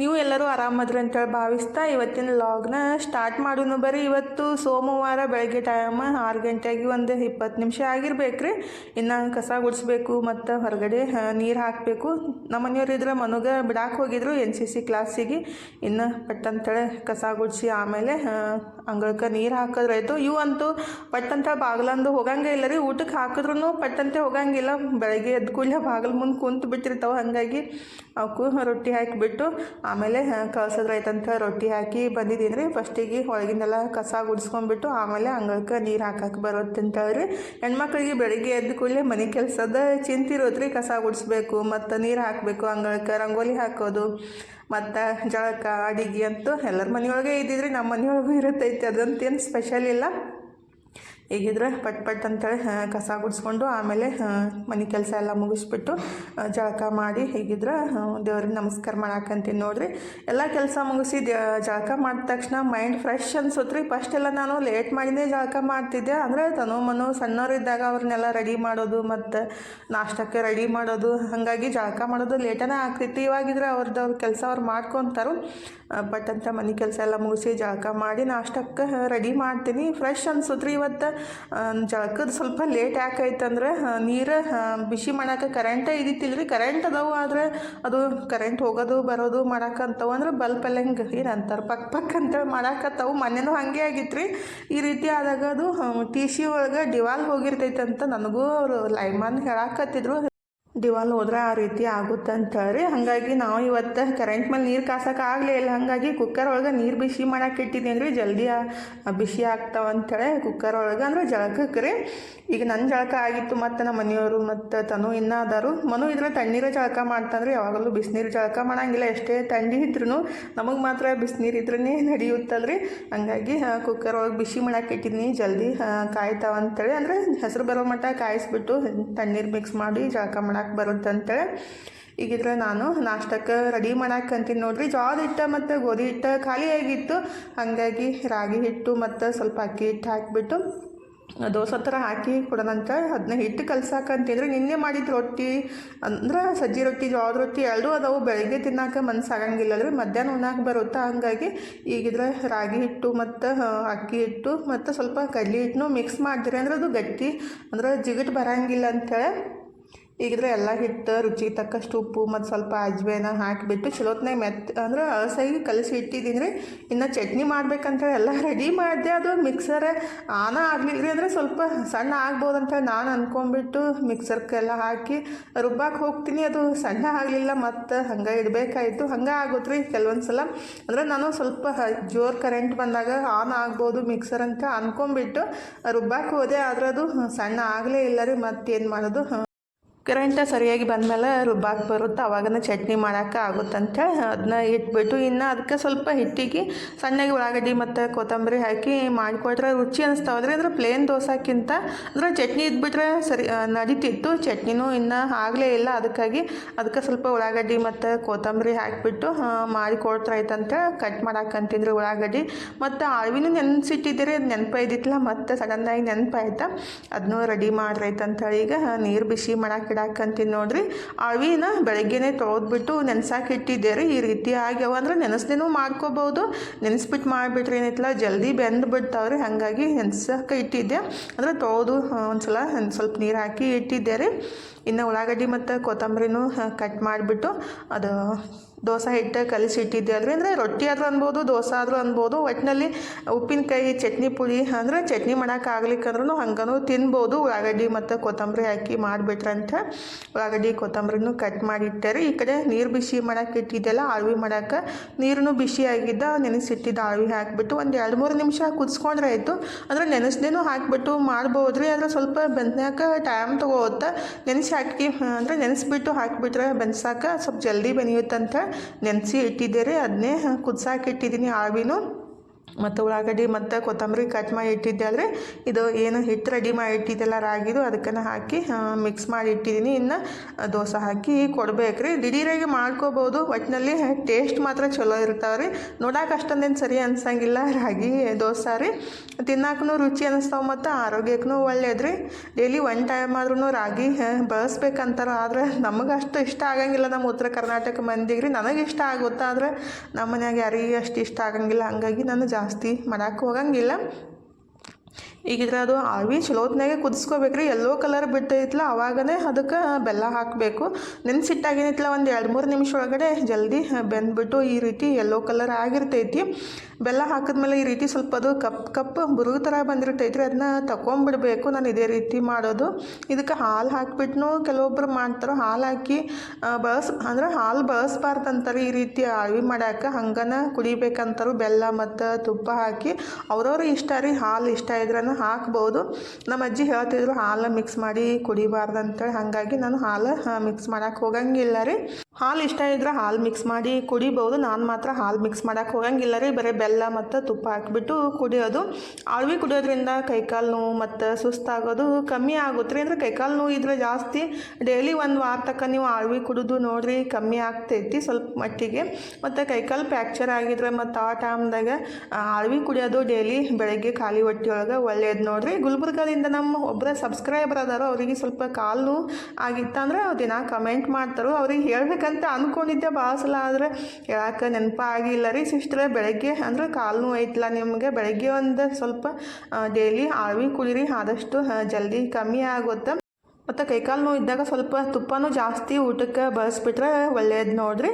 ನೀವು ಎಲ್ಲರೂ ಆರಾಮದ್ರಿ ಅಂತೇಳಿ ಭಾವಿಸ್ತಾ ಇವತ್ತಿನ ಲಾಗ್ನ ಸ್ಟಾರ್ಟ್ ಮಾಡೋನು ಬರೀ ಇವತ್ತು ಸೋಮವಾರ ಬೆಳಗ್ಗೆ ಟೈಮ್ ಆರು ಗಂಟೆಗೆ ಒಂದು ಇಪ್ಪತ್ತು ನಿಮಿಷ ಆಗಿರ್ಬೇಕು ರೀ ಇನ್ನು ಕಸ ಗುಡಿಸ್ಬೇಕು ಮತ್ತು ಹೊರಗಡೆ ನೀರು ಹಾಕಬೇಕು. ನಮ್ಮ ಮನೆಯವ್ರು ಇದ್ರೆ ಮನಗೆ ಬಿಡಾಕೆ ಹೋಗಿದ್ರು ಎನ್ ಸಿ ಸಿ ಕ್ಲಾಸಿಗೆ ಇನ್ನು ಪಟ್ಟಂತೇಳೆ ಕಸ ಗುಡಿಸಿ ಆಮೇಲೆ ಅಂಗಳಕ್ಕೆ ನೀರು ಹಾಕಿದ್ರಾಯ್ತು ಇವು ಅಂತೂ ಪಟ್ಟಂತೇಳಿ ಬಾಗಿಲಂದು ಬಾಗ್ಲಂದು ಹೋಗಂಗೆ ಇಲ್ಲ ರೀ. ಊಟಕ್ಕೆ ಹಾಕಿದ್ರು ಪಟ್ಟಂತೆ ಹೋಗಂಗಿಲ್ಲ. ಬೆಳಗ್ಗೆ ಎದ್ದು ಕೂಡಲೇ ಬಾಗಿಲು ಮುಂದೆ ಕುಂತು ಬಿಟ್ಟಿರ್ತಾವೆ. ಹಾಗಾಗಿ ಅವಕ್ಕೂ ರೊಟ್ಟಿ ಹಾಕಿಬಿಟ್ಟು ಆಮೇಲೆ ಕಳ್ಸೋದ್ರಾಯ್ತಂತ ರೊಟ್ಟಿ ಹಾಕಿ ಬಂದಿದ್ದೀನಿ ರೀ ಫಸ್ಟಿಗೆ ಒಳಗಿಂದೆಲ್ಲ ಕಸ ಗುಡಿಸ್ಕೊಂಡ್ಬಿಟ್ಟು ಆಮೇಲೆ ಅಂಗಳಕ್ಕೆ ನೀರು ಹಾಕಕ್ಕೆ ಬರುತ್ತೆ ಅಂತೇಳಿ ಹೆಣ್ಮಕ್ಳಿಗೆ ಬೆಳಿಗ್ಗೆ ಎದ್ದ ಕೂಡಲೇ ಮನೆ ಕೆಲಸದ ಚಿಂತಿರೋದು ರೀ ಕಸ ಗುಡಿಸ್ಬೇಕು, ಮತ್ತು ನೀರು ಹಾಕಬೇಕು, ಅಂಗಳಕ್ಕೆ ರಂಗೋಲಿ ಹಾಕೋದು, ಮತ್ತು ಜಳಕ, ಅಡಿಗೆ ಅಂತೂ ಎಲ್ಲರ ಮನೆಯೊಳಗೆ ಇದ್ದಿದ್ರಿ. ನಮ್ಮ ಮನೆಯೊಳಗೂ ಇರುತ್ತೈತೆ, ಅದಂತೇನು ಸ್ಪೆಷಲ್ ಇಲ್ಲ. ಹೀಗಿದ್ರೆ ಪಟ್ ಪಟ್ ಅಂತೇಳಿ ಕಸ ಗುಡಿಸ್ಕೊಂಡು ಆಮೇಲೆ ಮನೆ ಕೆಲಸ ಎಲ್ಲ ಮುಗಿಸ್ಬಿಟ್ಟು ಜಳಕ ಮಾಡಿ ಹೀಗಿದ್ರೆ ದೇವ್ರಿಗೆ ನಮಸ್ಕಾರ ಮಾಡಾಕಂತೀನಿ ನೋಡ್ರಿ. ಎಲ್ಲ ಕೆಲಸ ಮುಗಿಸಿ ದೇ, ಜಳಕ ಮಾಡಿದ ತಕ್ಷಣ ಮೈಂಡ್ ಫ್ರೆಶ್ ಅನ್ಸುತ್ತೆ ರೀ ಫಸ್ಟ್ ಎಲ್ಲ ನಾನು ಲೇಟ್ ಮಾಡಿನೇ ಜಳಕ ಮಾಡ್ತಿದ್ದೆ. ಅಂದರೆ ತನು ಮನು ಸಣ್ಣವರಿದ್ದಾಗ ಅವ್ರನ್ನೆಲ್ಲ ರೆಡಿ ಮಾಡೋದು ಮತ್ತು ನಾಷ್ಟಕ್ಕೆ ರೆಡಿ ಮಾಡೋದು, ಹಾಗಾಗಿ ಜಳಕ ಮಾಡೋದು ಲೇಟನೇ ಆಗ್ತಿತ್ತು ಇವಾಗಿದ್ರೆ ಅವ್ರದ್ದು ಅವ್ರ ಕೆಲಸ ಅವ್ರು ಮಾಡ್ಕೊತಾರು. ಬಟ್ ಅಂತ ಮನೆ ಕೆಲಸ ಎಲ್ಲ ಮುಗಿಸಿ ಜಳಕ ಮಾಡಿ ನಾಷ್ಟಕ್ಕೆ ರೆಡಿ ಮಾಡ್ತೀನಿ. ಫ್ರೆಶ್ ಅನ್ಸುತ್ತೆ ರೀ ಇವತ್ತು. ಜಳಕದ ಸ್ವಲ್ಪ ಲೇಟ್ ಯಾಕೈತಂದ್ರೆ ನೀರು ಬಿಸಿ ಮಾಡೋಕೆ ಕರೆಂಟೇ ಇದ್ದಿತ್ತಿಲ್ಲ ರೀ. ಕರೆಂಟ್ ಅದಾವು ಆದರೆ ಅದು ಕರೆಂಟ್ ಹೋಗೋದು, ಬರೋದು ಮಾಡಕ್ಕಂತವು ಅಂದ್ರೆ ಬಲ್ಪ್ ಎಲ್ಲ ಹಿಂಗೆ ಏನು ಅಂತಾರೆ ಪಕ್ ಪಕ್ ಅಂತೇಳಿ ಮಾಡಾಕತ್ತವು ಮನೆಯೂ ಹಾಗೆ ಆಗಿತ್ತು ರೀ. ಈ ರೀತಿ ಆದಾಗ ಅದು ಟಿ ಸಿ ಒಳಗೆ ಡಿವಾಲ್ ಹೋಗಿರ್ತೈತೆ ಅಂತ ನನಗೂ ಅವರು ಲೈಮಾನ್ ಹೇಳಾಕತ್ತಿದ್ರು. ಡಿವಾಲ್ ಹೋದ್ರೆ ಆ ರೀತಿ ಆಗುತ್ತೆ ಅಂತ ಹೇಳಿ ಹಾಗಾಗಿ ನಾವು ಇವತ್ತು ಕರೆಂಟ್ ಮೇಲೆ ನೀರು ಕಾಸಕ್ಕೆ ಆಗಲೇ ಇಲ್ಲ. ಹಾಗಾಗಿ ಕುಕ್ಕರ್ ಒಳಗೆ ನೀರು ಬಿಸಿ ಮಾಡಕ್ಕೆ ಇಟ್ಟಿದ್ದೀನಿ ರೀ. ಜಲ್ದಿ ಬಿಸಿ ಆಗ್ತಾವ ಅಂತೇಳಿ ಕುಕ್ಕರ್ ಒಳಗೆ ಅಂದ್ರೆ ಜಳಕಕ್ಕೆ ರೀ. ಈಗ ನನ್ನ ಜಳಕ ಆಗಿತ್ತು ಮತ್ತು ನಮ್ಮ ಮನೆಯವರು ಮತ್ತು ತನು ಇನ್ನೂ ಅದಾರು. ಮನು ಇದ್ರೆ ತಣ್ಣೀರ ಜಳಕ ಮಾಡ್ತಂದ್ರೆ ಯಾವಾಗಲೂ ಬಿಸಿನೀರು ಜಳಕ ಮಾಡಂಗಿಲ್ಲ. ಎಷ್ಟೇ ತಣ್ಣಿ ಇದ್ರೂ ನಮಗೆ ಮಾತ್ರ ಬಿಸಿನೀರು ಇದ್ರೇ ನಡೆಯುತ್ತಲ್ರಿ. ಹಂಗಾಗಿ ಕುಕ್ಕರ್ ಒಳಗೆ ಬಿಸಿ ಮಾಡಕ್ಕೆ ಇಟ್ಟಿದ್ದೀನಿ ಜಲ್ದಿ ಕಾಯ್ತಾವ ಅಂತೇಳಿ. ಅಂದರೆ ಹೆಸರು ಬರೋ ಮಟ್ಟ ಕಾಯಿಸ್ಬಿಟ್ಟು ತಣ್ಣೀರು ಮಿಕ್ಸ್ ಮಾಡಿ ಜಳಕ ಮಾಡಕ್ಕೆ ಬರುತ್ತೆ ಅಂತೇಳಿ. ಈಗಿದ್ರೆ ನಾನು ನಾಷ್ಟಕ್ಕೆ ರೆಡಿ ಅಂತೀನಿ ನೋಡ್ರಿ. ಜೋಳದ ಹಿಟ್ಟು ಮತ್ತು ಗೋಧಿ ಹಿಟ್ಟು ಖಾಲಿ ಆಗಿತ್ತು. ಹಾಗಾಗಿ ರಾಗಿ ಹಿಟ್ಟು ಮತ್ತು ಸ್ವಲ್ಪ ಅಕ್ಕಿ ಹಿಟ್ಟು ಹಾಕಿಬಿಟ್ಟು ದೋಸೆ ಥರ ಹಾಕಿ ಕೊಡೋಣಂತ ಅದನ್ನ ಹಿಟ್ಟು ಕಲ್ಸಾಕಂತಿದ್ರೆ ನಿನ್ನೆ ಮಾಡಿದ ರೊಟ್ಟಿ ಅಂದ್ರೆ ಸಜ್ಜಿ ರೊಟ್ಟಿ ಜೋಳದ ರೊಟ್ಟಿ ಎರಡೂ ಅದಾವು. ಬೆಳಗ್ಗೆ ತಿನ್ನಕ್ಕೆ ಮನ್ಸಾಗಂಗಿಲ್ಲ ರೀ ಮಧ್ಯಾಹ್ನ ಉಣ್ಣಾಕ ಬರುತ್ತಾ? ಹಂಗಾಗಿ ಈಗಿದ್ರೆ ರಾಗಿ ಹಿಟ್ಟು ಮತ್ತು ಅಕ್ಕಿ ಹಿಟ್ಟು ಮತ್ತು ಸ್ವಲ್ಪ ಕಡ್ಲಿ ಹಿಟ್ಟನ್ನು ಮಿಕ್ಸ್ ಮಾಡಿದ್ರಿ ಅಂದ್ರೆ ಅದು ಗಟ್ಟಿ, ಅಂದ್ರೆ ಜಿಗಟ್ ಬರಂಗಿಲ್ಲ ಅಂಥೇಳಿ ಈಗಿದ್ರೆ ಎಲ್ಲ ಹಿಟ್ಟು, ರುಚಿಗೆ ತಕ್ಕಷ್ಟು ಉಪ್ಪು, ಮತ್ತು ಸ್ವಲ್ಪ ಅಜ್ವೇನ ಹಾಕಿಬಿಟ್ಟು ಚಲೋತ್ನಾಗ ಮೆತ್, ಅಂದ್ರೆ ಹಸೈಗೆ ಕಲಸಿ ಇಟ್ಟಿದ್ದೀನಿ ರೀ ಇನ್ನು ಚಟ್ನಿ ಮಾಡ್ಬೇಕಂತೇಳಿ ಎಲ್ಲ ರೆಡಿ ಮಾಡಿದೆ. ಅದು ಮಿಕ್ಸರ್ ಆನ ಆಗಲಿಲ್ಲ ರೀ ಅಂದರೆ ಸ್ವಲ್ಪ ಸಣ್ಣ ಆಗ್ಬೋದು ಅಂತೇಳಿ ನಾನು ಅಂದ್ಕೊಂಬಿಟ್ಟು ಮಿಕ್ಸರ್ಗೆಲ್ಲ ಹಾಕಿ ರುಬ್ಬಾಕೆ ಹೋಗ್ತೀನಿ. ಅದು ಸಣ್ಣ ಆಗಲಿಲ್ಲ ಮತ್ತು ಹಂಗೆ ಇಡಬೇಕಾಯಿತು. ಹಂಗೆ ಆಗುತ್ತೆ ರೀ ಕೆಲವೊಂದು ಸಲ ಅಂದರೆ ನಾನು ಸ್ವಲ್ಪ ಜೋರು ಕರೆಂಟ್ ಬಂದಾಗ ಆನ್ ಆಗ್ಬೋದು ಮಿಕ್ಸರ್ ಅಂತ ಅಂದ್ಕೊಂಬಿಟ್ಟು ರುಬ್ಬಕ್ಕೆ ಹೋದೆ. ಆದ್ರೆ ಅದು ಸಣ್ಣ ಆಗಲೇ ಇಲ್ಲ ರೀ. ಮತ್ತೇನು ಮಾಡೋದು? ಕರೆಂಟ ಸರಿಯಾಗಿ ಬಂದಮೇಲೆ ರುಬ್ಬಾಕ್ ಬರುತ್ತೆ. ಅವಾಗನ ಚಟ್ನಿ ಮಾಡೋಕೆ ಆಗುತ್ತಂತೆ. ಅದನ್ನ ಇಟ್ಬಿಟ್ಟು ಇನ್ನು ಅದಕ್ಕೆ ಸ್ವಲ್ಪ ಹಿಟ್ಟಿಗೆ ಸಣ್ಣಗೆ ಉಳ್ಳಾಗಡ್ಡಿ ಮತ್ತು ಕೊತ್ತಂಬರಿ ಹಾಕಿ ಮಾಡಿಕೊಟ್ರೆ ರುಚಿ ಅನಿಸ್ತಾವದ್ರಿ ಅಂದ್ರೆ ಪ್ಲೇನ್ ದೋಸೆಕ್ಕಿಂತ ಅಂದ್ರೆ ಚಟ್ನಿ ಇದ್ಬಿಟ್ರೆ ಸರಿ ನಡೀತಿತ್ತು. ಚಟ್ನಿನೂ ಇನ್ನು ಆಗಲೇ ಇಲ್ಲ. ಅದಕ್ಕಾಗಿ ಅದಕ್ಕೆ ಸ್ವಲ್ಪ ಉಳ್ಳಾಗಡ್ಡಿ ಮತ್ತು ಕೊತ್ತಂಬರಿ ಹಾಕಿಬಿಟ್ಟು ಮಾಡಿಕೊಡ್ತಾಯ್ತಂತ ಕಟ್ ಮಾಡಾಕಂತಿದ್ರು ಉಳ್ಳಾಗಡ್ಡಿ. ಮತ್ತು ಆಳ್ವಿನೂ ನೆನೆಸಿಟ್ಟಿದ್ದೀರಿ. ನೆನಪಾಯ್ದಿತ್ತಲ್ಲ, ಮತ್ತು ಸಡನ್ನಾಗಿ ನೆನಪಾಯ್ತಾ. ಅದನ್ನೂ ರೆಡಿ ಮಾಡ್ರೈತಂತೇಳಿ ಈಗ ನೀರು ಬಿಸಿ ಮಾಡಕ್ಕೆ ಇಡಾಕಂತೀನಿ ನೋಡ್ರಿ. ಅವಿನ ಬೆಳಗ್ಗೆನೆ ತೊಳೆದ್ಬಿಟ್ಟು ನೆನ್ಸಾಕೆ ಇಟ್ಟಿದ್ದೆ ರೀ ಈ ರೀತಿ ಆಗ್ಯಾವ ಅಂದ್ರೆ ನೆನೆಸ್ದೇನೂ ಮಾಡ್ಕೋಬೋದು. ನೆನೆಸ್ಬಿಟ್ಟು ಮಾಡಿಬಿಟ್ರೆ ಏನೈತಲ್ಲ ಜಲ್ದಿ ಬೆಂದು ಬಿಡ್ತಾವ್ರಿ. ಹಾಗಾಗಿ ನೆನ್ಸಕ್ಕೆ ಇಟ್ಟಿದ್ದೆ. ಅಂದರೆ ತೊಳೆದು ಒಂದ್ಸಲ ಒಂದ್ ಸ್ವಲ್ಪ ನೀರು ಹಾಕಿ ಇಟ್ಟಿದ್ದೆ ರೀ ಇನ್ನು ಉಳ್ಳಾಗಡ್ಡಿ ಮತ್ತು ಕೊತ್ತಂಬರಿನೂ ಕಟ್ ಮಾಡಿಬಿಟ್ಟು ಅದು ದೋಸೆ ಹಿಟ್ಟು ಕಲಿಸಿ ಇಟ್ಟಿದ್ದೆ. ಅಲ್ರಿ ಅಂದರೆ ರೊಟ್ಟಿ ಆದರೂ ಅನ್ಬೋದು, ದೋಸೆ ಆದರೂ ಅನ್ಬೋದು. ಒಟ್ಟಿನಲ್ಲಿ ಉಪ್ಪಿನಕಾಯಿ, ಚಟ್ನಿ ಪುಡಿ ಅಂದರೆ ಚಟ್ನಿ ಮಾಡೋಕೆ ಆಗ್ಲಿಕ್ಕಂದ್ರೂ ಹಂಗನೂ ತಿನ್ಬೋದು. ಉಳ್ಳಾಗಡ್ಡಿ ಮತ್ತು ಕೊತ್ತಂಬರಿ ಹಾಕಿ ಮಾಡಿಬಿಟ್ರಂತ. ಉಳ್ಳಾಗಡ್ಡಿ, ಕೊತ್ತಂಬರಿನೂ ಕಟ್ ಮಾಡಿ ಇಟ್ಟೆ ರೀ. ಈ ಕಡೆ ನೀರು ಬಿಸಿ ಮಾಡಕ್ಕೆ ಇಟ್ಟಿದ್ದೆಲ್ಲ ಆಳ್ವಿ ಮಾಡೋಕ್ಕೆ ನೀರನ್ನು ಬಿಸಿ ಆಗಿದ್ದ, ನೆನೆಸಿಟ್ಟಿದ್ದ ಆಳ್ವಿ ಹಾಕಿಬಿಟ್ಟು ಒಂದು ಎರಡು ಮೂರು ನಿಮಿಷ ಕುದಿಸ್ಕೊಂಡ್ರೆ ಆಯಿತು. ಅಂದರೆ ನೆನೆಸ್ದೇನು ಹಾಕಿಬಿಟ್ಟು ಮಾಡ್ಬೋದು ರೀ. ಆದರೆ ಸ್ವಲ್ಪ ಬೆಂದ್ನಾಕ ಟೈಮ್ ತೊಗೋತ ನೆನೆಸಿ ಹಾಕಿ ಅಂದರೆ ನೆನೆಸ್ಬಿಟ್ಟು ಹಾಕಿಬಿಟ್ರೆ ಬೆನ್ಸಾಕ ಸ್ವಲ್ಪ ಜಲ್ದಿ ಬೆನಿಯುತ್ತಂತ. ನೆನೆಸಿ ಇಟ್ಟಿದ್ದೆ ರೀ ಅದನ್ನೇ ಕುದ್ಸಾಕಿಟ್ಟಿದ್ದೀನಿ ಆವಿನೂ ಮತ್ತು ಉಳ್ಳಾಗಡ್ಡಿ, ಮತ್ತು ಕೊತ್ತಂಬರಿ ಕಟ್ ಮಾಡಿ ಇಟ್ಟಿದ್ದೆ. ಆದರೆ ಇದು ಏನು ಹಿಟ್ಟು ರೆಡಿ ಮಾಡಿ ಇಟ್ಟಿದ್ದೆಲ್ಲ ರಾಗಿದು ಅದಕ್ಕನ್ನು ಹಾಕಿ ಮಿಕ್ಸ್ ಮಾಡಿ ಇಟ್ಟಿದ್ದೀನಿ. ಇನ್ನು ದೋಸೆ ಹಾಕಿ ಕೊಡ್ಬೇಕು ರೀ ದಿಢೀರಾಗಿ ಮಾಡ್ಕೋಬೋದು. ಒಟ್ಟಿನಲ್ಲಿ ಟೇಸ್ಟ್ ಮಾತ್ರ ಚಲೋ ಇರ್ತಾವೆ ರೀ ನೋಡಕ್ಕೆ ಅಷ್ಟೊಂದೇನು ಸರಿ ಅನ್ಸಂಗಿಲ್ಲ ರಾಗಿ, ದೋಸೆ ರೀ. ತಿನ್ನಕ್ಕೂ ರುಚಿ ಅನ್ನಿಸ್ತಾವೆ ಮತ್ತು ಆರೋಗ್ಯಕ್ಕೂ ಒಳ್ಳೇದು ರೀ ಡೈಲಿ ಒನ್ ಟೈಮ್ ಆದ್ರೂ ರಾಗಿ ಬಳಸ್ಬೇಕಂತಾರೆ. ಆದರೆ ನಮಗೆ ಅಷ್ಟು ಇಷ್ಟ ಆಗಂಗಿಲ್ಲ ನಮ್ಮ ಉತ್ತರ ಕರ್ನಾಟಕ ಮಂದಿಗೆ ರೀ ನನಗೆ ಇಷ್ಟ ಆಗುತ್ತಾ ಆದರೆ ನಮ್ಮ ಮನ್ಯಾಗ ಯಾರಿಗೆ ಅಷ್ಟು ಇಷ್ಟ ಆಗಂಗಿಲ್ಲ. ಹಾಗಾಗಿ ನಾನು ಜಾಸ್ತಿ ಮಾಡಕ್ಕೆ ಹೋಗಂಗಿಲ್ಲ. ಈಗಿದ್ರೆ ಅದು ಆವಿ ಚಲೋತ್ನಾಗೆ ಕುದಿಸ್ಕೋಬೇಕು ರೀ ಎಲ್ಲೋ ಕಲರ್ ಬಿಟ್ಟೈತ್ಲ, ಅವಾಗನೇ ಅದಕ್ಕೆ ಬೆಲ್ಲ ಹಾಕಬೇಕು. ನೆನ್ಸಿಟ್ಟಾಗೇನಿತ್ತಲ್ಲ ಒಂದು ಎರಡು ಮೂರು ನಿಮಿಷ ಒಳಗಡೆ ಜಲ್ದಿ ಬೆಂದ್ಬಿಟ್ಟು ಈ ರೀತಿ ಎಲ್ಲೋ ಕಲರ್ ಆಗಿರ್ತೈತಿ. ಬೆಲ್ಲ ಹಾಕಿದ್ಮೇಲೆ ಈ ರೀತಿ ಸ್ವಲ್ಪ ಅದು ಕಪ್ ಕಪ್ ಬುರುಗು ಥರ ಬಂದಿರ್ತೈತಿ ರೀ ಅದನ್ನ ತಗೊಂಬಿಡ್ಬೇಕು ನಾನು ಇದೇ ರೀತಿ ಮಾಡೋದು. ಇದಕ್ಕೆ ಹಾಲು ಹಾಕಿಬಿಟ್ಟು ಕೆಲವೊಬ್ರು ಮಾಡ್ತಾರೆ, ಹಾಲು ಹಾಕಿ ಬಳಸ್, ಅಂದ್ರೆ ಹಾಲು ಬಳಸ್ಬಾರ್ದಂತಾರೆ ಈ ರೀತಿ ಆಳ್ವಿ ಮಾಡಾಕ ಹಂಗನ ಕುಡಿಬೇಕಂತಾರು ಬೆಲ್ಲ ಮತ್ತು ತುಪ್ಪ ಹಾಕಿ ಅವ್ರವ್ರಿಗೆ ಇಷ್ಟ ರೀ. ಹಾಲು ಇಷ್ಟ ಇದ್ರನ ಹಾಕ್ಬೋದು. ನಮ್ಮ ಅಜ್ಜಿ ಹೇಳ್ತಿದ್ರು ಹಾಲು ಮಿಕ್ಸ್ ಮಾಡಿ ಕುಡಿಬಾರ್ದು ಅಂತೇಳಿ. ಹಾಗಾಗಿ ನಾನು ಹಾಲು ಮಿಕ್ಸ್ ಮಾಡಕ್ಕೆ ಹೋಗಂಗಿಲ್ಲ ರೀ. ಹಾಲು ಇಷ್ಟ ಇದ್ರೆ ಹಾಲು ಮಿಕ್ಸ್ ಮಾಡಿ ಕುಡಿಬೋದು. ನಾನು ಮಾತ್ರ ಹಾಲು ಮಿಕ್ಸ್ ಮಾಡೋಕ್ಕೆ ಹೋಗಂಗಿಲ್ಲ ರೀ. ಬರೀ ಬೆಲ್ಲ ಮತ್ತು ತುಪ್ಪ ಹಾಕಿಬಿಟ್ಟು ಕುಡಿಯೋದು. ಅಳವಿ ಕುಡಿಯೋದ್ರಿಂದ ಕೈಕಾಲು ನೋವು ಮತ್ತು ಸುಸ್ತಾಗೋದು ಕಮ್ಮಿ ಆಗುತ್ತೆ ರೀ. ಅಂದ್ರೆ ಕೈಕಾಲು ನೋವು ಇದ್ರೆ ಜಾಸ್ತಿ ಡೈಲಿ ಒಂದು ವಾರ ತಕ್ಕ ನೀವು ಅಳ್ವಿ ಕುಡಿದು ನೋಡಿರಿ ಕಮ್ಮಿ ಆಗ್ತೈತಿ ಸ್ವಲ್ಪ ಮಟ್ಟಿಗೆ. ಮತ್ತು ಕೈಕಾಲು ಫ್ಯಾಕ್ಚರ್ ಆಗಿದ್ರೆ ಮತ್ತು ಆ ಟೈಮ್ದಾಗ ಅಳ್ವಿ ಕುಡಿಯೋದು ಡೈಲಿ ಬೆಳಗ್ಗೆ ಖಾಲಿ ಹೊಟ್ಟೆಯೊಳಗೆ ಒಳ್ಳೆಯದು ನೋಡಿರಿ. ಗುಲ್ಬರ್ಗದಿಂದ ನಮ್ಮ ಒಬ್ಬರ ಸಬ್ಸ್ಕ್ರೈಬರ್ ಅದಾರೋ. ಅವರಿಗೆ ಸ್ವಲ್ಪ ಕಾಲು ಆಗಿತ್ತಂದ್ರೆ ದಿನ ಕಮೆಂಟ್ ಮಾಡ್ತಾರೋ. ಅವ್ರಿಗೆ ಹೇಳ್ಬೇಕಂತ ಅಂದ್ಕೊಂಡಿದ್ದೆ ಭಾಳ ಸಲ ಆದರೆ ಹೇಳಕ್ಕೆ ನೆನಪಾಗಿಲ್ಲ ರೀ ಸಿಸ್ಟ್ರೆ, ಬೆಳಗ್ಗೆ ಅಂದ್ರೆ ಕಾಲು ಐತಲ್ಲ ನಿಮಗೆ. ಬೆಳಗ್ಗೆ ಒಂದು ಸ್ವಲ್ಪ ಡೈಲಿ ಆಳ್ವಿ ಕುಡಿರಿ, ಆದಷ್ಟು ಜಲ್ದಿ ಕಮ್ಮಿ ಆಗುತ್ತೆ. ಮತ್ತು ಕೈಕಾಲು ನೋವು ಇದ್ದಾಗ ಸ್ವಲ್ಪ ತುಪ್ಪನೂ ಜಾಸ್ತಿ ಊಟಕ್ಕೆ ಬಳಸ್ಬಿಟ್ರೆ ಒಳ್ಳೆಯದು ನೋಡ್ರಿ.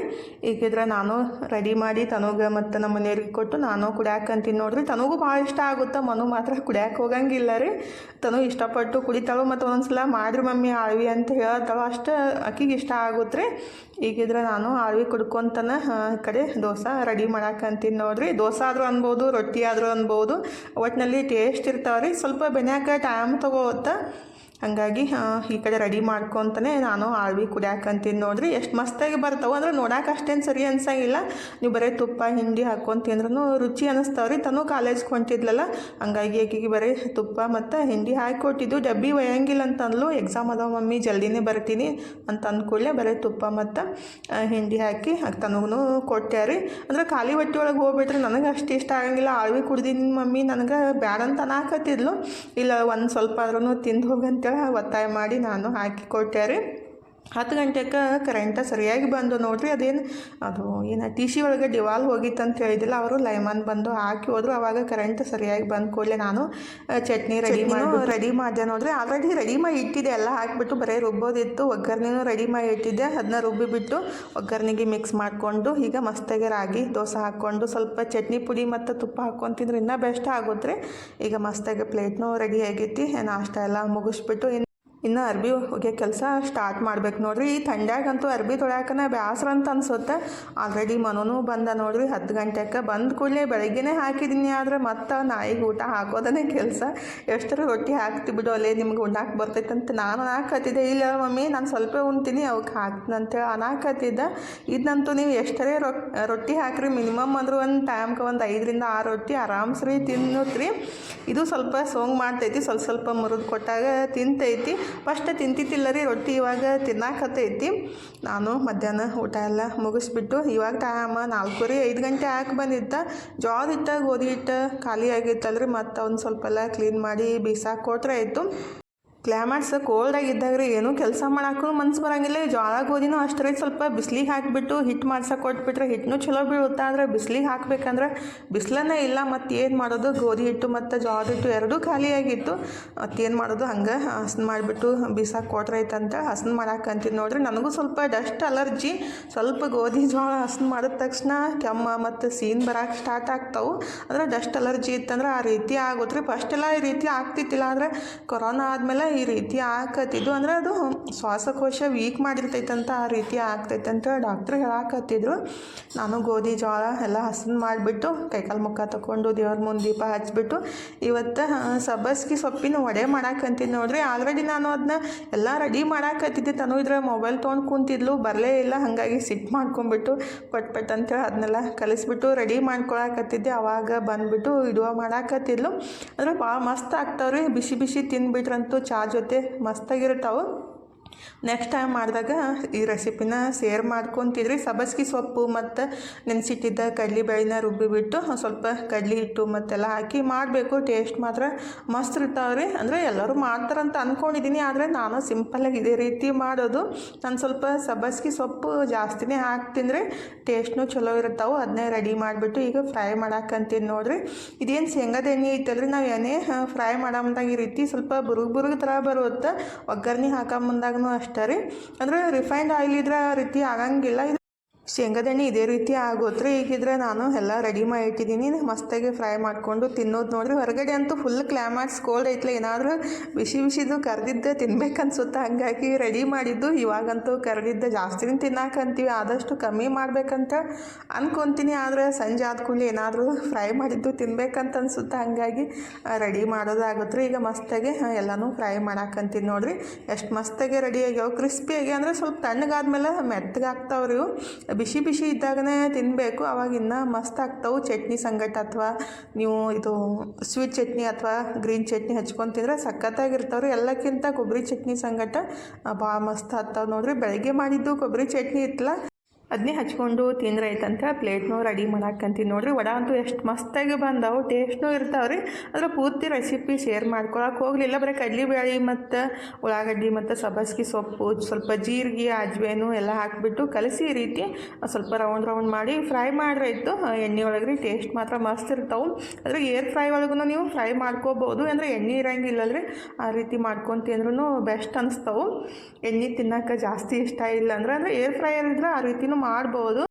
ಈಗಿದ್ರೆ ನಾನು ರೆಡಿ ಮಾಡಿ ತನಗೆ ಮತ್ತು ನಮ್ಮ ಮನೆಯವ್ರಿಗೆ ಕೊಟ್ಟು ನಾನು ಕುಡ್ಯಾಕ ಅಂತೀನಿ ನೋಡ್ರಿ. ತನಗೂ ಭಾಳ ಇಷ್ಟ ಆಗುತ್ತೆ. ಮನು ಮಾತ್ರ ಕುಡ್ಯಾಕೆ ಹೋಗಂಗಿಲ್ಲ ರೀ. ತನು ಇಷ್ಟಪಟ್ಟು ಕುಡಿತಾಳು ಮತ್ತು ಒಂದೊಂದ್ಸಲ ಮಾಡ್ರಿ ಮಮ್ಮಿ ಆಳ್ವಿ ಅಂತ ಹೇಳ್ತಾಳು ಅಷ್ಟು ಆಕಿಗೆ ಇಷ್ಟ ಆಗುತ್ತೆ ರೀ ಈಗಿದ್ರೆ ನಾನು ಆಳ್ವಿ ಕುಡ್ಕೊತಾನೆ ಈ ಕಡೆ ದೋಸೆ ರೆಡಿ ಮಾಡಕ್ಕೆ ಅಂತೀನಿ ನೋಡ್ರಿ. ದೋಸೆ ಆದರೂ ಅನ್ಬೋದು, ರೊಟ್ಟಿ ಆದರೂ ಅನ್ಬೋದು. ಒಟ್ಟಿನಲ್ಲಿ ಟೇಸ್ಟ್ ಇರ್ತಾವೆ ರೀ ಸ್ವಲ್ಪ ಬೆನ್ಯಾಕ ಟೈಮ್ ತೊಗೋತ್ತೆ ಹಂಗಾಗಿ ಈ ಕಡೆ ರೆಡಿ ಮಾಡ್ಕೊತಾನೆ ನಾನು ಆಳ್ವಿ ಕುಡಿಯಾಕಂತೀನಿ ನೋಡ್ರಿ. ಎಷ್ಟು ಮಸ್ತಾಗಿ ಬರ್ತಾವೆ ಅಂದ್ರೆ ನೋಡಕ್ಕೆ ಅಷ್ಟೇನು ಸರಿ ಅನ್ಸಂಗಿಲ್ಲ. ನೀವು ಬರೀ ತುಪ್ಪ, ಹಿಂಡಿ ಹಾಕ್ಕೊಂಡು ತಿಂದ್ರೂ ರುಚಿ ಅನ್ನಿಸ್ತಾವ್ರಿ ತನೂ ಕಾಲೇಜ್ಗೆ ಹೊಂಟಿದ್ಲಲ್ಲ, ಹಂಗಾಗಿ ಆಕೆಗೆ ಬರೀ ತುಪ್ಪ ಮತ್ತು ಹಿಂಡಿ ಹಾಕಿ ಕೊಟ್ಟಿದ್ದು. ಡಬ್ಬಿ ಒಯ್ಯಂಗಿಲ್ಲ ಅಂತ ಅಂದ್ಲು ಎಕ್ಸಾಮ್ ಅದಾವ ಮಮ್ಮಿ, ಜಲ್ದಿನೇ ಬರ್ತೀನಿ ಅಂತ ಅಂದ್ಕೂಡಲೇ ಬರೀ ತುಪ್ಪ ಮತ್ತು ಹಿಂಡಿ ಹಾಕಿ ತನಗೂ ಕೊಟ್ಟೆ ರೀ ಅಂದ್ರೆ ಖಾಲಿ ಹೊಟ್ಟೆ ಒಳಗೆ ಹೋಗ್ಬಿಟ್ರೆ ನನಗೆ ಅಷ್ಟು ಇಷ್ಟ ಆಗಂಗಿಲ್ಲ. ಆಳ್ವಿ ಕುಡ್ದಿನಿ ಮಮ್ಮಿ ನನಗೆ ಬ್ಯಾಡ ಅಂತ ನಾಕತ್ತಿದ್ಲು ಇಲ್ಲ ಒಂದು ಸ್ವಲ್ಪ ಆದ್ರೂ ತಿಂದು ಹೋಗಂತೇಳಿ ಒತ್ತಾಯ ಮಾಡಿ ನಾನು ಹಾಕಿ ಕೊಟ್ಟೆ ರೀ ಹತ್ತು ಗಂಟೆಗೆ ಕರೆಂಟ ಸರಿಯಾಗಿ ಬಂದು ನೋಡ್ರಿ ಅದೇನು ಅದು ಏನು ಟಿ ಸಿ ಒಳಗೆ ಡಿವಾಲ್ ಹೋಗಿತ್ತು ಅಂತ ಹೇಳಿದಿಲ್ಲ ಅವರು ಲೈಮನ್ ಬಂದು ಹಾಕಿ ಹೋದ್ರು ಅವಾಗ ಕರೆಂಟ್ ಸರಿಯಾಗಿ ಬಂದ ಕೂಡಲೇ ನಾನು ಚಟ್ನಿ ರೆಡಿ ಮಾಡಿ ರೆಡಿ ಮಾಡಿದೆ ನೋಡ್ರಿ ಆಲ್ರೆಡಿ ರೆಡಿ ಮಾಡಿ ಇಟ್ಟಿದ್ದೆ ಎಲ್ಲ ಹಾಕಿಬಿಟ್ಟು ಬರೀ ರುಬ್ಬೋದಿತ್ತು ಒಗ್ಗರಣೆನೂ ರೆಡಿ ಮಾಡಿ ಇಟ್ಟಿದ್ದೆ ಅದನ್ನ ರುಬ್ಬಿಬಿಟ್ಟು ಒಗ್ಗರಣೆಗೆ ಮಿಕ್ಸ್ ಮಾಡಿಕೊಂಡು ಈಗ ಮಸ್ತಾಗಿ ರಾಗಿ ದೋಸೆ ಹಾಕ್ಕೊಂಡು ಸ್ವಲ್ಪ ಚಟ್ನಿ ಪುಡಿ ಮತ್ತು ತುಪ್ಪ ಹಾಕ್ಕೊಂಡು ತಿಂದ್ರೆ ಇನ್ನೂ ಬೆಸ್ಟ್ ಆಗುತ್ತೆ ಈಗ ಮಸ್ತಾಗಿ ಪ್ಲೇಟ್ನೂ ರೆಡಿ ಆಗೈತಿ ನಾಷ್ಟ ಎಲ್ಲ ಮುಗಿಸ್ಬಿಟ್ಟು ಇನ್ನು ಇನ್ನು ಅರ್ಬಿ ಹೋಗಿ ಕೆಲಸ ಸ್ಟಾರ್ಟ್ ಮಾಡ್ಬೇಕು ನೋಡ್ರಿ. ಈ ಥಂಡ್ಯಾಗಂತೂ ಅರ್ಬಿ ತೊಳ್ಯಾಕನ ಬ್ಯಾಸ್ರ ಅಂತ ಅನ್ಸುತ್ತೆ. ಆಲ್ರೆಡಿ ಮನೂ ಬಂದ ನೋಡ್ರಿ, ಹತ್ತು ಗಂಟೆಗೆ ಬಂದ ಕೂಡಲೇ ಬೆಳಗ್ಗೆನೇ ಹಾಕಿದ್ದೀನಿ ಆದರೆ ಮತ್ತೆ ನಾಯಿಗೆ ಊಟ ಹಾಕೋದನೇ ಕೆಲಸ. ಎಷ್ಟರ ರೊಟ್ಟಿ ಹಾಕ್ತಿ ಬಿಡು ಅಲ್ಲೇ ನಿಮ್ಗೆ ಉಣ್ಣಾಕೆ ಬರ್ತೈತೆ ಅಂತ ನಾನು ಅನಾಕತ್ತಿದ್ದೆ. ಇಲ್ಲ ಮಮ್ಮಿ, ನಾನು ಸ್ವಲ್ಪ ಉಣ್ತೀನಿ ಅವಕ್ಕೆ ಹಾಕ್ತೀನಿ ಅಂತೇಳಿ ಅನಾಕತ್ತಿದ್ದೆ. ಇದಂತೂ ನೀವು ಎಷ್ಟರೇ ರೊಟ್ಟಿ ಹಾಕ್ರಿ, ಮಿನಿಮಮ್ ಅಂದ್ರೆ ಒಂದು ಟೈಮ್ಗೆ ಒಂದು ಐದರಿಂದ ಆರು ರೊಟ್ಟಿ ಆರಾಮ್ಸ್ರಿ ತಿನ್ನತ್ರಿ ಇದು ಸ್ವಲ್ಪ ಸೋಂಗ್ ಮಾಡ್ತೈತಿ, ಸ್ವಲ್ಪ ಸ್ವಲ್ಪ ಮುರಿದು ಕೊಟ್ಟಾಗ ತಿಂತೈತಿ. ಫಸ್ಟ್ ತಿಂತಿತ್ತಿಲ್ಲ ರೀ, ರೊಟ್ಟಿ ಇವಾಗ ತಿನ್ನಾಕತ್ತೈತಿ. ನಾನು ಮಧ್ಯಾಹ್ನ ಊಟ ಎಲ್ಲ ಮುಗಿಸ್ಬಿಟ್ಟು ಇವಾಗ ಟೈಮ್ ನಾಲ್ಕೂವರೆ ಐದು ಗಂಟೆ ಹಾಕಿ ಬಂದಿದ್ದ ಜೋಳದ ಹಿಟ್ಟ ಗೋಧಿ ಹಿಟ್ಟು ಖಾಲಿ ಆಗಿತ್ತಲ್ರಿ, ಮತ್ತು ಒಂದು ಸ್ವಲ್ಪ ಎಲ್ಲ ಕ್ಲೀನ್ ಮಾಡಿ ಬೀಸಾಕ್ ಕೊಟ್ರೆ ಆಯಿತು. ಕ್ಲೈಮ್ಯಾಟ್ಸ್ ಕೋಲ್ಡ್ ಆಗಿದ್ದಾಗ ರೀ, ಏನೂ ಕೆಲಸ ಮಾಡೋಕ್ಕೂ ಮನ್ಸು ಬರೋಂಗಿಲ್ಲ ಜ್ವಾಳ ಗೋಧಿನೂ ಅಷ್ಟರೇ ಸ್ವಲ್ಪ ಬಿಸಿಲಿಗೆ ಹಾಕಿಬಿಟ್ಟು ಹಿಟ್ಟು ಮಾಡ್ಸೋಕೆ ಕೊಟ್ಬಿಟ್ರೆ ಹಿಟ್ಟನೂ ಚಲೋ ಬೀಳುತ್ತೆ? ಆದರೆ ಬಿಸಿಲಿಗೆ ಹಾಕಬೇಕಂದ್ರೆ ಬಿಸಿಲನ್ನೇ ಇಲ್ಲ, ಮತ್ತು ಏನು ಮಾಡೋದು? ಗೋಧಿ ಹಿಟ್ಟು ಮತ್ತು ಜೋಳದ ಹಿಟ್ಟು ಎರಡೂ ಖಾಲಿಯಾಗಿತ್ತು ಮತ್ತೇನು ಮಾಡೋದು? ಹಂಗೆ ಹಸನ್ ಮಾಡಿಬಿಟ್ಟು ಬಿಸಾಕಿ ಕೊಟ್ರೈತಂತ ಹಸನ್ ಮಾಡಾಕಂತೀನಿ ನೋಡ್ರಿ. ನನಗೂ ಸ್ವಲ್ಪ ಡಸ್ಟ್ ಅಲರ್ಜಿ. ಸ್ವಲ್ಪ ಗೋಧಿ ಜ್ವಾಳ ಹಸನ್ ಮಾಡಿದ ತಕ್ಷಣ ಕೆಮ್ಮ ಮತ್ತು ಸೀನ್ ಬರೋಕೆ ಸ್ಟಾರ್ಟ್ ಆಗ್ತಾವೆ. ಅಂದರೆ ಡಸ್ಟ್ ಅಲರ್ಜಿ ಇತ್ತಂದ್ರೆ ಆ ರೀತಿ ಆಗುತ್ತೆ ರೀ ಫಸ್ಟ್ ಎಲ್ಲ ಈ ರೀತಿ ಆಗ್ತಿತ್ತಿಲ್ಲ. ಆದರೆ ಕೊರೋನಾ ಆದಮೇಲೆ ಈ ರೀತಿ ಆಕತ್ತಿದ್ದು ಅಂದ್ರೆ ಅದು ಶ್ವಾಸಕೋಶ ವೀಕ್ ಮಾಡಿರ್ತೈತಂತ ಆ ರೀತಿ ಆಗ್ತೈತೆ ಅಂತ ಡಾಕ್ಟ್ರ್ ಹೇಳಾಕತ್ತಿದ್ರು. ನಾನು ಗೋಧಿ ಜೋಳ ಎಲ್ಲ ಹಸನ್ ಮಾಡಿಬಿಟ್ಟು ಕೈಕಾಲು ಮುಖ ತಗೊಂಡು ದೇವ್ರ ಮುಂದೆ ದೀಪ ಹಚ್ಬಿಟ್ಟು ಇವತ್ತು ಸಬ್ಬಸ್ಗೆ ಸೊಪ್ಪಿನ ವಡೆ ಮಾಡಾಕಂತಿದ್ದು ನೋಡ್ರಿ. ಆಲ್ರೆಡಿ ನಾನು ಅದನ್ನ ಎಲ್ಲ ರೆಡಿ ಮಾಡಾಕತ್ತಿದ್ದೆ. ತನು ಇದ್ರೆ ಮೊಬೈಲ್ ತೊಗೊಂಡು ಕುಂತಿದ್ಲು. ಬರಲೇ ಇಲ್ಲ. ಹಾಗಾಗಿ ಸಿಟ್ ಮಾಡ್ಕೊಂಬಿಟ್ಟು ಪಟ್ ಪಟ್ ಅಂತೇಳಿ ಅದನ್ನೆಲ್ಲ ಕಲಿಸ್ಬಿಟ್ಟು ರೆಡಿ ಮಾಡ್ಕೊಳಕತ್ತಿದ್ದೆ. ಅವಾಗ ಬಂದುಬಿಟ್ಟು ಇಡುವ ಮಾಡಾಕತ್ತಿದ್ಲು. ಅಂದ್ರೆ ಭಾಳ ಮಸ್ತ್ ಆಗ್ತಾವ್ರಿ. ಬಿಸಿ ಬಿಸಿ ತಿಂದ್ಬಿಟ್ರಂತೂ ಚಾ ಜೊತೆ ಮಸ್ತಾಗಿರ್ತಾವೆ ನೆಕ್ಸ್ಟ್ ಟೈಮ್ ಮಾಡಿದಾಗ ಈ ರೆಸಿಪಿನ ಸೇರ್ ಮಾಡ್ಕೊತಿದ್ರಿ. ಸಬ್ಬಸ್ಗಿ ಸೊಪ್ಪು ಮತ್ತು ನೆನೆಸಿಟ್ಟಿದ್ದ ಕಡಲೆಬೇಳೆನ ರುಬ್ಬಿಬಿಟ್ಟು ಸ್ವಲ್ಪ ಕಡ್ಲಿ ಹಿಟ್ಟು ಮತ್ತೆಲ್ಲ ಹಾಕಿ ಮಾಡಬೇಕು. ಟೇಸ್ಟ್ ಮಾತ್ರ ಮಸ್ತ್ ಇರ್ತಾವ್ರಿ. ಅಂದರೆ ಎಲ್ಲರೂ ಮಾಡ್ತಾರಂತ ಅಂದ್ಕೊಂಡಿದ್ದೀನಿ ಆದರೆ ನಾನು ಸಿಂಪಲ್ಲಾಗಿ ಇದೇ ರೀತಿ ಮಾಡೋದು. ನಾನು ಸ್ವಲ್ಪ ಸಬ್ಬಸ್ಗಿ ಸೊಪ್ಪು ಜಾಸ್ತಿನೇ ಹಾಕ್ತೀನಿ ಟೇಸ್ಟ್ನು ಚಲೋ ಇರ್ತಾವೆ ಅದನ್ನೇ ರೆಡಿ ಮಾಡಿಬಿಟ್ಟು ಈಗ ಫ್ರೈ ಮಾಡಾಕಂತೀನಿ ನೋಡಿರಿ. ಇದೇನು ಶೇಂಗಾದ ಎಣ್ಣೆ ಐತಲ್ರಿ. ನಾವು ಏನೇ ಫ್ರೈ ಮಾಡೋ ಮುಂದಾಗ ಈ ರೀತಿ ಸ್ವಲ್ಪ ಬುರುಗ್ ಬುರುಗ್ ಥರ ಬರುತ್ತೆ. ಒಗ್ಗರಣೆ ಹಾಕೋ ಮುಂದಾಗೂ ಅಷ್ಟೇ ರೀ. ಅಂದರೆ ರಿಫೈನ್ಡ್ ಆಯಿಲ್ ಇದ್ರೆ ರೀತಿ ಆಗಂಗಿಲ್ಲ. ಇದು ಶೇಂಗಾದ ಎಣ್ಣೆ ಇದೇ ರೀತಿ ಆಗೋತ್ರಿ. ಈಗಿದ್ರೆ ನಾನು ಎಲ್ಲ ರೆಡಿ ಮಾಡಿ ಇಟ್ಟಿದ್ದೀನಿ ಮಸ್ತಾಗಿ ಫ್ರೈ ಮಾಡಿಕೊಂಡು ತಿನ್ನೋದು ನೋಡ್ರಿ. ಹೊರಗಡೆ ಅಂತೂ ಫುಲ್ ಕ್ಲೈಮ್ಯಾಕ್ಸ್ ಕೋಲ್ಡ್ ಐತ್ಲೆ. ಏನಾದರೂ ಬಿಸಿ ಬಿಸಿದು ಕರೆದಿದ್ದ ತಿನ್ಬೇಕನ್ಸುತ್ತೆ. ಹಂಗಾಗಿ ರೆಡಿ ಮಾಡಿದ್ದು. ಇವಾಗಂತೂ ಕರೆದಿದ್ದ. ಜಾಸ್ತಿನೇ ತಿನ್ನಾಕಂತೀವಿ. ಆದಷ್ಟು ಕಮ್ಮಿ ಮಾಡಬೇಕಂತ ಅಂದ್ಕೊತೀನಿ ಆದರೆ ಸಂಜೆ ಆದ ಕೂಡಲೇ ಏನಾದರೂ ಫ್ರೈ ಮಾಡಿದ್ದು ತಿನ್ಬೇಕಂತ ಅನ್ಸುತ್ತೆ ಹಂಗಾಗಿ ರೆಡಿ ಮಾಡೋದಾಗುತ್ತೆ ಈಗ ಮಸ್ತಾಗಿ ಎಲ್ಲನೂ ಫ್ರೈ ಮಾಡಾಕಂತೀನಿ ನೋಡಿರಿ. ಎಷ್ಟು ಮಸ್ತಾಗಿ ರೆಡಿ ಆಗ್ಯಾವ. ಕ್ರಿಸ್ಪಿಯಾಗಿ ಅಂದರೆ ಸ್ವಲ್ಪ ತಣ್ಣಗಾದ್ಮೇಲೆ ಮೆತ್ತಗಾಗ್ತಾವ್ರಿ ಬಿಸಿ ಬಿಸಿ ಇದ್ದಾಗನೇ ತಿನ್ನಬೇಕು ಅವಾಗ ಇನ್ನೂ ಮಸ್ತ್ ಆಗ್ತವೆ. ಚಟ್ನಿ ಸಂಗಟ ಅಥವಾ ನೀವು ಇದು ಸ್ವೀಟ್ ಚಟ್ನಿ ಅಥವಾ ಗ್ರೀನ್ ಚಟ್ನಿ ಹಚ್ಕೊಂಡು ತಿಂದ್ರೆ ಸಖತ್ತಾಗಿರ್ತಾವ್ರಿ. ಎಲ್ಲಕ್ಕಿಂತ ಕೊಬ್ಬರಿ ಚಟ್ನಿ ಸಂಗಟ ಭಾಳ ಮಸ್ತ್ ಆಗ್ತಾವೆ ನೋಡ್ರಿ. ಬೆಳಗ್ಗೆ ಮಾಡಿದ್ದು ಕೊಬ್ಬರಿ ಚಟ್ನಿ ಇತ್ತಲ್ಲ ಅದನ್ನೇ ಹಚ್ಕೊಂಡು ತಿಂದ್ರೆ ಆಯ್ತಂತ ಪ್ಲೇಟ್ನೂ ರೆಡಿ ಮಾಡಾಕಂತೀನಿ ನೋಡ್ರಿ. ವಡ ಅಂತೂ ಎಷ್ಟು ಮಸ್ತಾಗಿ ಬಂದವು, ಟೇಸ್ಟ್ನೂ ಇರ್ತಾವೆ ರೀ ಅದರ ಪೂರ್ತಿ ರೆಸಿಪಿ ಶೇರ್ ಮಾಡ್ಕೊಳಕ್ಕೆ ಹೋಗಲಿಲ್ಲ. ಬರೀ ಕಡ್ಲಿಬೇಳೆ ಮತ್ತು ಉಳ್ಳಾಗಡ್ಡಿ ಮತ್ತು ಸಬ್ಬಸ್ಗಿ ಸೊಪ್ಪು, ಸ್ವಲ್ಪ ಜೀರಿಗೆ ಅಜ್ವೇನು ಎಲ್ಲ ಹಾಕಿಬಿಟ್ಟು ಕಲಸಿ ಈ ರೀತಿ ಸ್ವಲ್ಪ ರೌಂಡ್ ರೌಂಡ್ ಮಾಡಿ ಫ್ರೈ ಮಾಡ್ರಾಯ್ತು ಎಣ್ಣೆ ಒಳಗೆ ರೀ ಟೇಸ್ಟ್ ಮಾತ್ರ ಮಸ್ತ್ ಇರ್ತಾವೆ. ಅದ್ರಾಗ ಏರ್ ಫ್ರೈ ಒಳಗೂ ನೀವು ಫ್ರೈ ಮಾಡ್ಕೋಬೋದು. ಅಂದರೆ ಎಣ್ಣೆ ಇರಂಗಿಲ್ಲಲ್ರಿ. ಆ ರೀತಿ ಮಾಡ್ಕೊಂಡು ತಿಂದ್ರೂ ಬೆಸ್ಟ್ ಅನಿಸ್ತಾವೆ. ಎಣ್ಣೆ ತಿನ್ನೋಕೆ ಜಾಸ್ತಿ ಇಷ್ಟ ಇಲ್ಲ ಅಂದ್ರೆ, ಅಂದರೆ ಏರ್ ಫ್ರೈಯರ್ ಇದ್ರೆ ಆ ರೀತಿನೂ ಮಾಡ್ಬೋದು.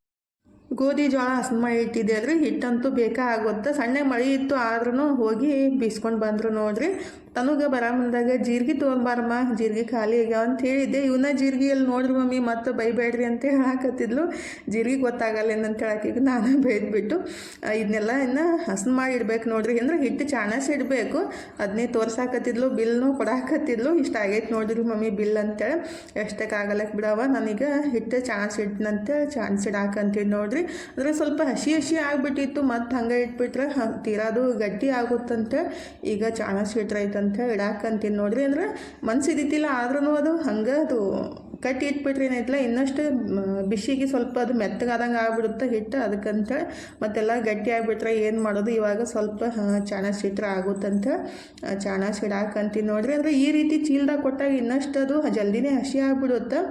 ಗೋಧಿ ಜೋಳ ಹಸನ್ ಮಾಡಿ ಇಟ್ಟಿದ್ದೆ ಅಲ್ರಿ ಹಿಟ್ಟಂತೂ ಬೇಕಾಗುತ್ತೆ. ಸಣ್ಣ ಮಳೆ ಇತ್ತು ಆದ್ರೂ ಹೋಗಿ ಬೀಸ್ಕೊಂಡು ಬಂದರು ನೋಡ್ರಿ. ತನಗೆ ಬರ ಮುಂದಾಗ ಜೀರಿಗೆ ತೊಗೊಂಬಾರಮ್ಮ ಜೀರಿಗೆ ಖಾಲಿ ಆಗ್ಯಾವ ಅಂತ ಹೇಳಿದ್ದೆ. ಇವನ್ನ ಜೀರಿಗೆ ಎಲ್ಲಿ ನೋಡ್ರಿ ಮಮ್ಮಿ, ಮತ್ತೆ ಬೈಬೇಡ್ರಿ ಅಂತ ಹೇಳಕತ್ತಿದ್ಲು. ಜೀರಿಗೆ ಗೊತ್ತಾಗಲ್ಲ ಏನಂತ ಹೇಳಕ್ಕೆ ನಾನು ಬೈದ್ಬಿಟ್ಟು ಇದನ್ನೆಲ್ಲ ಇನ್ನು ಹಸನ್ ಮಾಡಿ ಇಡ್ಬೇಕು ನೋಡ್ರಿ. ಅಂದ್ರೆ ಹಿಟ್ಟು ಚಾಣಸ್ ಅದನ್ನೇ ತೋರ್ಸಾಕತ್ತಿದ್ಲು, ಬಿಲ್ನು ಕೊಡಾಕತ್ತಿದ್ಲು. ಇಷ್ಟ ಆಗೈತೆ ನೋಡ್ರಿ ಮಮ್ಮಿ ಬಿಲ್ ಅಂತೇಳಿ. ಎಷ್ಟಕ್ಕೆ ಆಗಲಕ್ಕೆ ಬಿಡವ? ನನಗ ಹಿಟ್ಟು ಚಾನ್ಸ್ ಚಾಣಸ್ ಚಾನ್ಸ್ ಅಂತೇಳಿ ನೋಡ್ರಿ. ಅಂದ್ರೆ ಸ್ವಲ್ಪ ಹಸಿ ಹಸಿ ಆಗ್ಬಿಟ್ಟಿತ್ತು. ಮತ್ತು ಹಂಗೆ ಇಟ್ಬಿಟ್ರೆ ತೀರಾದು ಗಟ್ಟಿ ಆಗುತ್ತಂತೆ. ಈಗ ಚಾಣಸ್ ಇಟ್ರೈತಂತ ಇಡಾಕಂತೀನಿ ನೋಡ್ರಿ ಅಂದ್ರೆ ಮನ್ಸಿದ್ದಿತ್ತಿಲ್ಲ ಆದ್ರೂ ಅದು ಹಂಗೆ ಅದು ಕಟ್ಟಿ ಇಟ್ಬಿಟ್ರಿ ಏನೈತಲ್ಲ ಇನ್ನಷ್ಟು ಬಿಸಿಗೆ ಸ್ವಲ್ಪ ಅದು ಮೆತ್ತಗಾದಂಗೆ ಆಗ್ಬಿಡುತ್ತೆ ಹಿಟ್ಟು ಅದಕ್ಕಂತ ಮತ್ತೆಲ್ಲ ಗಟ್ಟಿ ಆಗಿಬಿಟ್ರೆ ಏನು ಮಾಡೋದು, ಇವಾಗ ಸ್ವಲ್ಪ ಚಾಣಸ್ ಇಟ್ರೆ ಆಗುತ್ತಂತ ಚಾಣಸ್ ಇಡಾಕಂತೀನಿ ನೋಡ್ರಿ. ಅಂದರೆ ಈ ರೀತಿ ಚೀಲ್ದಾಗ ಕೊಟ್ಟಾಗ ಇನ್ನಷ್ಟು ಅದು ಜಲ್ದಿನೇ ಹಸಿ ಆಗ್ಬಿಡುತ್ತೆ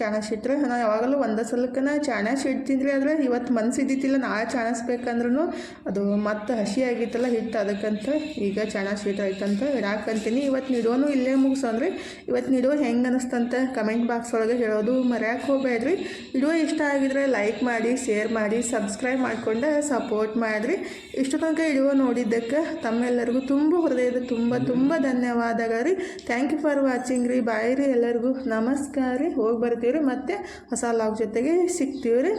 ಚಾಣಸ್ ಇಟ್ಟರೆ ನಾನು ಯಾವಾಗಲೂ ಒಂದೇ ಸಲಕ್ಕನ ಚಾಣಸ್ ಇಡ್ತಿದ್ರಿ, ಆದರೆ ಇವತ್ತು ಮನ್ಸಿದ್ದಿತ್ತಿಲ್ಲ. ನಾಳೆ ಚಾಣಸ್ಬೇಕಂದ್ರೂ ಅದು ಮತ್ತೆ ಹಸಿ ಆಗಿತ್ತಲ್ಲ ಹಿಟ್ಟು ಅದಕ್ಕಂತ ಈಗ ಚಾಣಸ್ ಆಯ್ತಂತ ಇಡಾಕಂತೀನಿ. ಇವತ್ತು ನೀಡೋನು ಇಲ್ಲೇ ಮುಗಿಸೋನ್ರಿ ಇವತ್ತು ನೀಡೋ ಹೆಂಗೆ ಅನಿಸ್ತಂತ ಕಮೆಂಟ್ ಬಾಕ್ಸ್ ಒಳಗೆ ಹೇಳೋದು ಮರ್ಯಾಕೆ ಹೋಗ್ಬೇಡ್ರಿ. ವಿಡಿಯೋ ಇಷ್ಟ ಆಗಿದ್ರೆ ಲೈಕ್ ಮಾಡಿ ಶೇರ್ ಮಾಡಿ ಸಬ್ಸ್ಕ್ರೈಬ್ ಮಾಡಿಕೊಂಡು ಸಪೋರ್ಟ್ ಮಾಡಿರಿ ಇಷ್ಟು ತನಕ ವಿಡಿಯೋ ನೋಡಿದ್ದಕ್ಕೆ ತಮ್ಮೆಲ್ಲರಿಗೂ ತುಂಬ ಹೃದಯದ ತುಂಬ ತುಂಬ ಧನ್ಯವಾದಗಳು ರೀ. ಥ್ಯಾಂಕ್ ಯು ಫಾರ್ ವಾಚಿಂಗ್ ರೀ. ಬಾಯ್ ರೀ ಎಲ್ಲರಿಗೂ. ನಮಸ್ಕಾರ ರೀ. ಹೋಗಿ ಬರ್ತೀವಿ ರೀ ಮತ್ತೆ ಹೊಸ ಲಾಗ್ ಜೊತೆಗೆ ಸಿಗ್ತೀವಿ ರೀ